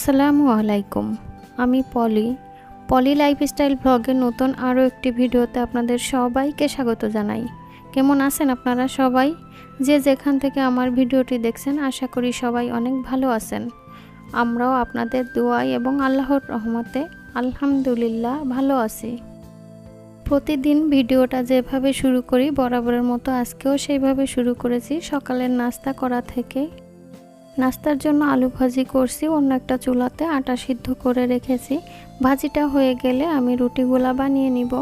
আসসালামু আলাইকুম, আমি পলি। পলি লাইফস্টাইল ব্লগের নতুন আরও একটি ভিডিওতে আপনাদের সবাইকে স্বাগত জানাই। কেমন আছেন আপনারা সবাই? যে যেখান থেকে আমার ভিডিওটি দেখছেন, আশা করি সবাই অনেক ভালো আছেন। আমরাও আপনাদের দোয়াই এবং আল্লাহর রহমতে আলহামদুলিল্লাহ ভালো আছি। প্রতিদিন ভিডিওটা যেভাবে শুরু করি, বরাবরের মতো আজকেও সেইভাবে শুরু করেছি। সকালের নাস্তা করা থেকে নাস্তার জন্য আলু ভাজি করছি, অন্য একটা চুলাতে আটা সিদ্ধ করে রেখেছি। ভাজিটা হয়ে গেলে আমি রুটিগুলা বানিয়ে নিব।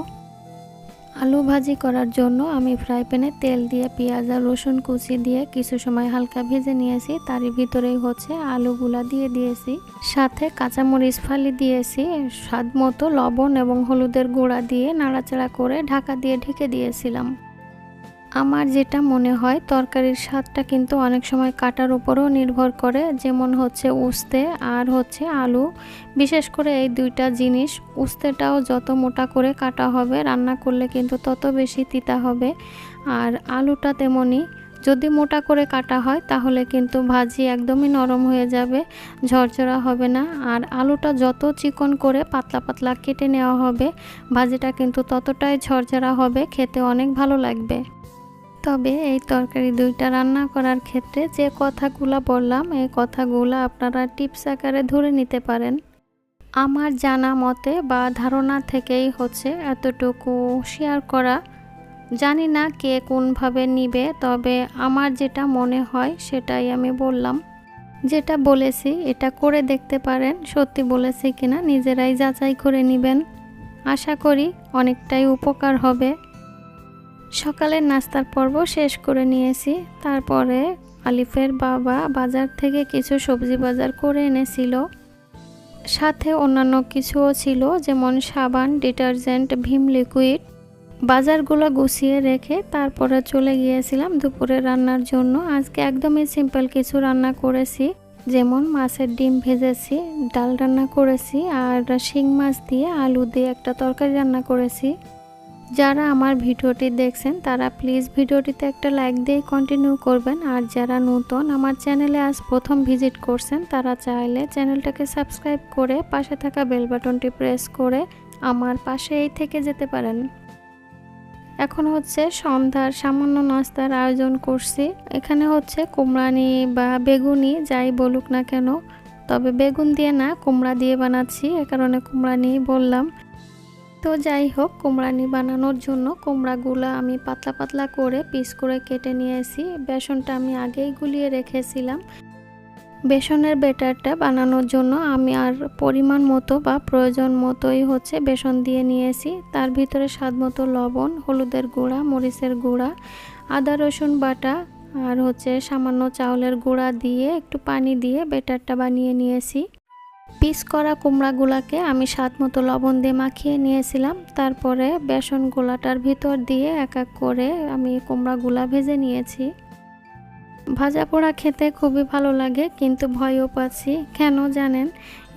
আলু ভাজি করার জন্য আমি ফ্রাই প্যানে তেল দিয়ে পেঁয়াজ আর রসুন কুচি দিয়ে কিছু সময় হালকা ভেজে নিয়েছি। তারই ভিতরেই হচ্ছে আলুগুলা দিয়ে দিয়েছি। সাথে কাঁচামরিচ ফালি দিয়েছি, স্বাদ মতো লবণ এবং হলুদের গুঁড়া দিয়ে নাড়াচাড়া করে ঢাকা দিয়ে ঢেকে দিয়েছিলাম। আমার যেটা মনে হয়, তরকারির স্বাদটা কিন্তু অনেক সময় কাটার উপরও নির্ভর করে, যেমন হচ্ছে উস্তে আর হচ্ছে আলু। বিশেষ করে এই দুইটা জিনিস, উস্তেটাও যত মোটা করে কাটা হবে, রান্না করলে কিন্তু তত বেশি তিতা হবে। আর আলুটা তেমনই, যদি মোটা করে কাটা হয়, তাহলে কিন্তু ভাজি একদমই নরম হয়ে যাবে, ঝরঝরা হবে না। আর আলুটা যত চিকন করে পাতলা পাতলা কেটে নেওয়া হবে, ভাজিটা কিন্তু ততটাই ঝরঝরা হবে, খেতে অনেক ভালো লাগবে। তবে এই তরকারি দুইটা রান্না করার ক্ষেত্রে যে কথাগুলো বললাম, এই কথাগুলো আপনারা টিপস আকারে ধরে নিতে পারেন। আমার জানা মতে বা ধারণা থেকেই হচ্ছে এতটুকু শেয়ার করা। জানি না কে কোনভাবে নিবে, তবে আমার যেটা মনে হয় সেটাই আমি বললাম। যেটা বলেছি এটা করে দেখতে পারেন, সত্যি বলেছি কিনা নিজেরাই যাচাই করে নেবেন। আশা করি অনেকটাই উপকার হবে। সকালের নাস্তার পর্ব শেষ করে নিয়েছি। তারপরে আলিফের বাবা বাজার থেকে কিছু সবজি বাজার করে এনেছিল। সাথে অন্যান্য কিছুও ছিল, যেমন সাবান, ডিটারজেন্ট, ভীম লিকুইড। বাজারগুলো গুছিয়ে রেখে তারপরে চলে গিয়েছিলাম দুপুরে রান্নার জন্য। আজকে একদমই সিম্পল কিছু রান্না করেছি, যেমন মাছের ডিম ভেজেছি, ডাল রান্না করেছি, আর শিং মাছ দিয়ে আলু দিয়ে একটা তরকারি রান্না করেছি। যারা আমার ভিডিওটি দেখছেন, তারা প্লিজ ভিডিওটিতে একটা লাইক দিয়ে কন্টিনিউ করবেন। আর যারা নতুন আমার চ্যানেলে আজ প্রথম ভিজিট করছেন, তারা চাইলে চ্যানেলটাকে সাবস্ক্রাইব করে পাশে থাকা বেল বাটনটি প্রেস করে আমার পাশেই থেকে যেতে পারেন। এখন হচ্ছে সন্ধ্যার সামান্য নাস্তার আয়োজন করছি। এখানে হচ্ছে কুমড়ানি বা বেগুনি যাই বলুক না কেন, তবে বেগুন দিয়ে না, কুমড়া দিয়ে বানাচ্ছি। এ কারণে কুমড়া নিয়ে বললাম। তো যাই হোক, কুমড়ানি বানানোর জন্য কুমড়াগুলো আমি পাতলা পাতলা করে পিস করে কেটে নিয়েছি বেসনটা আমি আগেই গুলিয়ে রেখেছিলাম। বেসনের বেটারটা বানানোর জন্য আমি আর পরিমাণ মতো বা প্রয়োজন মতোই হচ্ছে বেসন দিয়ে নিয়েছি তার ভিতরে স্বাদ মতো লবণ, হলুদের গুঁড়া, মরিচের গুঁড়া, আদা, রসুন বাটা আর হচ্ছে সামান্য চাউলের গুঁড়া দিয়ে একটু পানি দিয়ে বেটারটা বানিয়ে নিয়েছি পিস করা কুমড়াগুলাকে আমি স্বাদ মতো লবণ দিয়ে মাখিয়ে নিয়েছিলাম। তারপরে বেসন গোলাটার ভিতর দিয়ে এক এক করে আমি কুমড়াগুলা ভেজে নিয়েছি। ভাজা পোড়া খেতে খুবই ভালো লাগে, কিন্তু ভয়ও পাচ্ছি। কেন জানেন?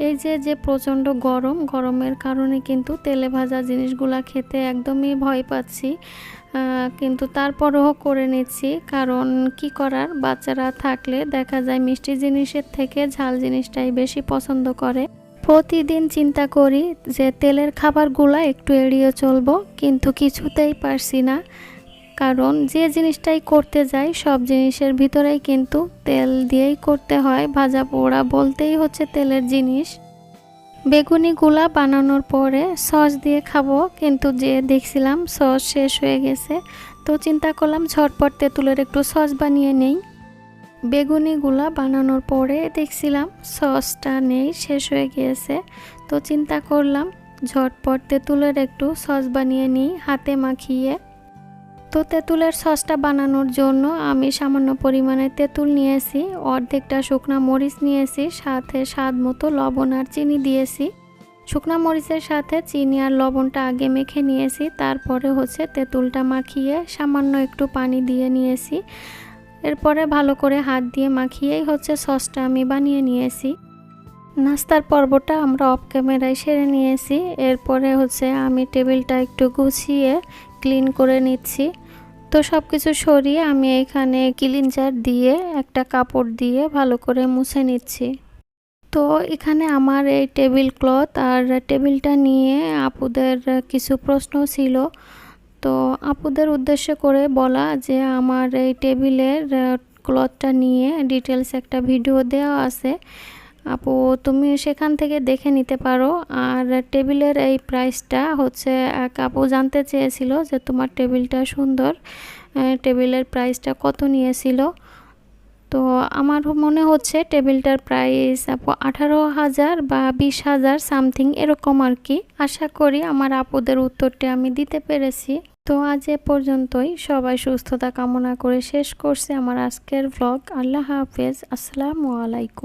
এই যে যে প্রচণ্ড গরম, গরমের কারণে কিন্তু তেলে ভাজা জিনিসগুলা খেতে একদমই ভয় পাচ্ছি। কিন্তু তারপরেও করে নিচ্ছি। কারণ কি করার? বাচ্চারা থাকলে দেখা যায় মিষ্টি জিনিসের থেকে ঝাল জিনিসটাই বেশি পছন্দ করে। প্রতিদিন চিন্তা করি যে তেলের খাবারগুলো একটু এড়িয়ে চলবো, কিন্তু কিছুতেই পারছি না। কারণ যে জিনিসটাই করতে যাই, সব জিনিসের ভিতরেই কিন্তু তেল দিয়েই করতে হয়। ভাজা পোড়া বলতেই হচ্ছে তেলের জিনিস। বেগুনিগুলা বানানোর পরে সস দিয়ে খাব, কিন্তু যে দেখছিলাম সস শেষ হয়ে গেছে, তো চিন্তা করলাম ঝটপট তেঁতুলের একটু সস বানিয়ে নেই। বেগুনিগুলা বানানোর পরে দেখছিলাম সসটা নেই, শেষ হয়ে গিয়েছে, তো চিন্তা করলাম ঝটপট তেঁতুলের একটু সস বানিয়ে নিই, হাতে মাখিয়ে তো তেঁতুলের সসটা বানানোর জন্য আমি সামান্য পরিমাণে তেঁতুল নিয়েছি, অর্ধেকটা শুকনো মরিচ নিয়েছি, সাথে স্বাদ মতো লবণ আর চিনি দিয়েছি। শুকনো মরিচের সাথে চিনি আর লবণটা আগে মেখে নিয়েছি, তারপরে হচ্ছে তেঁতুলটা মাখিয়ে সামান্য একটু পানি দিয়ে নিয়েছি। এরপরে ভালো করে হাত দিয়ে মাখিয়েই হচ্ছে সসটা আমি বানিয়ে নিয়েছি। নাস্তার পর্বটা আমরা অফ ক্যামেরায় সেরে নিয়েছি, এরপরে হচ্ছে আমি টেবিলটা একটু গুছিয়ে ক্লিন করে নিচ্ছি। তো সব কিছু সরিয়ে আমি এখানে ক্লিনজার দিয়ে একটা কাপড় দিয়ে ভালো করে মুছে নিচ্ছি। তো এখানে আমার এই টেবিল ক্লথ আর টেবিলটা নিয়ে আপুদের কিছু প্রশ্ন ছিল। তো আপুদের উদ্দেশ্য করে বলা যে আমার এই টেবিলের ক্লথটা নিয়ে ডিটেলস একটা ভিডিও দেওয়া আছে। আপু, তুমি সেখান থেকে দেখে নিতে পারো। আর টেবিলের এই প্রাইসটা হচ্ছে, এক আপু জানতে চেয়েছিল যে তোমার টেবিলটা সুন্দর। টেবিলের প্রাইসটা কত নিয়েছিল? তো আমার মনে হচ্ছে টেবিলটার প্রাইস আপু আঠারো হাজার বা বিশ হাজার, সামথিং এরকম আর কি। আশা করি আমার আপুদের উত্তরটি আমি দিতে পেরেছি। তো আজ এ পর্যন্তই। সবাই সুস্থতা কামনা করে শেষ করছে আমার আজকের ভ্লগ আল্লাহ হাফেজ। আসসালামু আলাইকুম।